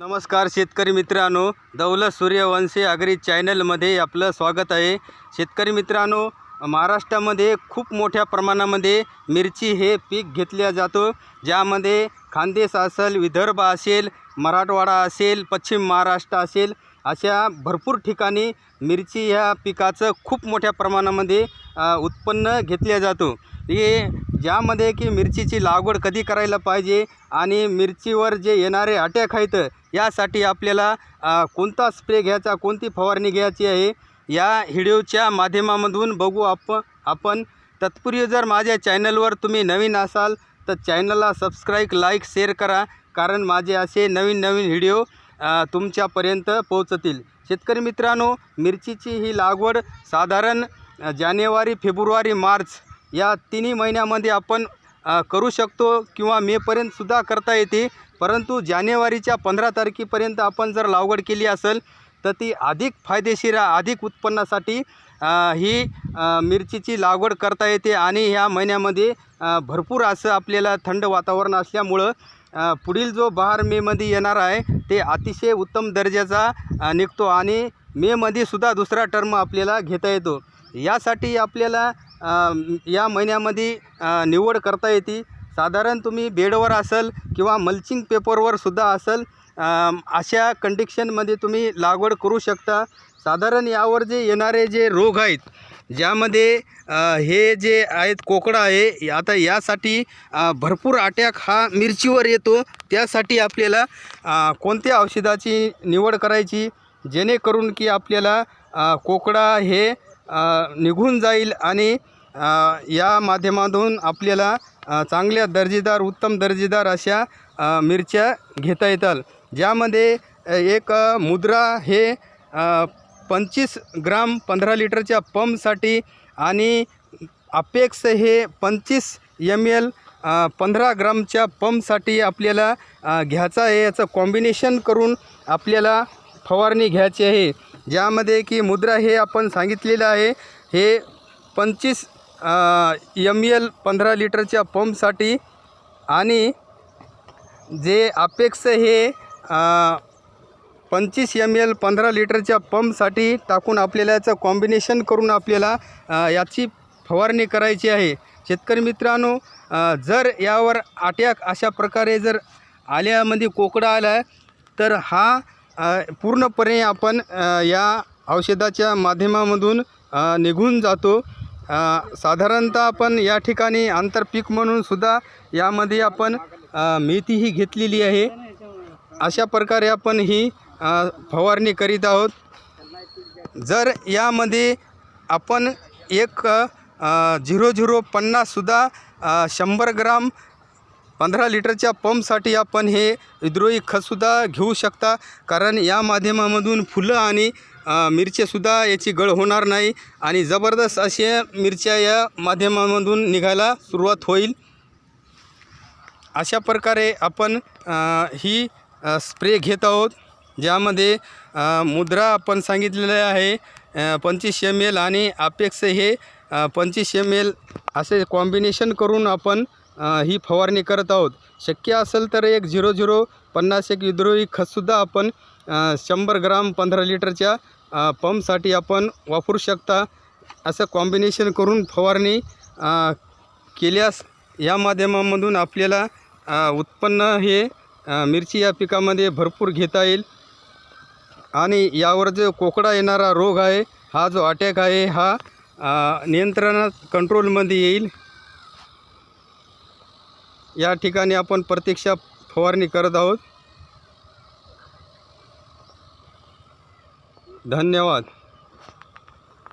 नमस्कार शेतकरी मित्रांनो दौलत सूर्यवंशी अग्री चॅनलमध्ये आपलं स्वागत आहे. शेतकरी मित्रांनो महाराष्ट्रामध्ये खूप मोठ्या प्रमाणामध्ये मिरची हे पीक घेतल्या जातो ज्यामध्ये खानदेश असेल विदर्भ असेल मराठवाडा असेल पश्चिम महाराष्ट्र असेल अशा भरपूर ठिकाणी मिरची ह्या पिकाचं खूप मोठ्या प्रमाणामध्ये उत्पन्न घेतल्या जातो. हे ज्यामध्ये की मिरचीची लागवड कधी करायला पाहिजे आणि मिरचीवर जे येणारे अटॅक आहेत यासाठी आपल्याला कोणता स्प्रे घ्यायचा कोणती फवारणी घ्यायची आहे या व्हिडिओच्या माध्यमामधून बघू आप आपण. तत्पूर्वी जर माझ्या चॅनलवर तुम्ही नवीन असाल तर चॅनलला सबस्क्राईब लाईक शेअर करा. कारण माझे असे नवीन नवीन व्हिडिओ तुमच्यापर्यंत पोहोचतील. शेतकरी मित्रांनो मिरचीची ही लागवड साधारण जानेवारी फेब्रुवारी मार्च या तिन्ही महिन्यामध्ये आपण करू शकतो किंवा मेपर्यंतसुद्धा करता येते. परंतु जानेवारीच्या पंधरा तारखेपर्यंत आपण जर लागवड केली असेल तर ती अधिक फायदेशीर अधिक उत्पन्नासाठी ही मिरचीची लागवड करता येते आणि ह्या महिन्यामध्ये भरपूर असं आपल्याला थंड वातावरण असल्यामुळं पुढील जो बहार मेमध्ये येणार आहे ते अतिशय उत्तम दर्जाचा निघतो आणि मेमध्ये सुद्धा दुसरा टर्म आपल्याला घेता येतो. यासाठी आपल्याला या महिन्यामध्ये निवड करता येते. साधारण तुम्ही बेडवर असल किंवा मल्चिंग पेपरवर सुद्धा अशा कंडिक्शनमध्ये तुम्ही लागवड करू शकता. साधारण यावर जे येणारे जे रोग आहेत ज्यामध्ये हे जे आहेत कोकडा आहे आता यासाठी भरपूर अटॅक हा मिरचीवर येतो. त्यासाठी आपल्याला कोणत्या औषधाची निवड करायची? जेणेकरून की आपल्याला कोकडा हे निघून जाईल आणि या माध्यमातून आपल्याला चांगल्या दर्जेदार उत्तम दर्जेदार अशा मिरच्या घेता येतात. ज्यामध्ये एक मुद्रा हे पंचवीस ग्राम पंधरा लिटरच्या पंपसाठी आणि अपेक्स हे पंचवीस एम एल पंधरा ग्रामच्या पंपसाठी आपल्याला घ्यायचा घ्यायचं आहे. याचं कॉम्बिनेशन करून आपल्याला फवारणी घ्यायची आहे. ज्यामध्ये की मुद्रा हे आपण सांगितलेलं आहे. हे पंचवीस एम एल पंधरा लिटरच्या पंपसाठी आणि जे अपेक्स हे पंचवीस एम एल पंधरा लिटरच्या पंपसाठी टाकून आपल्याला याचं कॉम्बिनेशन करून आपल्याला याची फवारणी करायची आहे. शेतकरी मित्रांनो जर यावर अटॅक अशा प्रकारे जर आल्यामध्ये कोकडा आला तर हा पूर्णपणे आपण या औषधाच्या माध्यमामधून निघून जातो. साधारणतः आपण या ठिकाणी आंतरपीक म्हणून सुद्धा यामध्ये आपण अ, मेथी ही घेतलेली आहे. अशा प्रकारे आपण ही फवारणी करीत आहोत. जर यामध्ये आपण एक झिरो झिरो पन्नाससुद्धा शंभर ग्राम पंधरा लिटरच्या पंपसाठी आपण हे विद्रोही खतसुद्धा घेऊ शकता. कारण या माध्यमामधून फुलं आणि अ, मिरच्यासुद्धा याची गळ होणार नाही आणि जबरदस्त अशा मिरच्या या माध्यमामधून निघायला सुरुवात होईल. अशा प्रकारे आपण ही स्प्रे घेत आहोत. ज्यामध्ये मुद्रा आपण सांगितलेले आहे पंचवीस एम एल आणि अपेक्स हे पंचवीस एम एल असे कॉम्बिनेशन करून आपण ही फवारणी करत आहोत. शक्य असेल तर एक झिरो झिरो पन्नास एक विद्रोही खतसुद्धा आपण शंभर ग्राम पंधरा लिटरच्या पंपसाठी आपण वापरू शकता. असं कॉम्बिनेशन करून फवारणी केल्यास या माध्यमामधून आपल्याला उत्पन्न हे मिरची या पिकामध्ये भरपूर घेता येईल. आणि यावर जो कोकडा येणारा रोग आहे हा जो अटॅक आहे हा नियंत्रणात कंट्रोलमध्ये येईल. या ठिकाणी आपण प्रत्यक्षा फवारणी करत आहोत. धन्यवाद.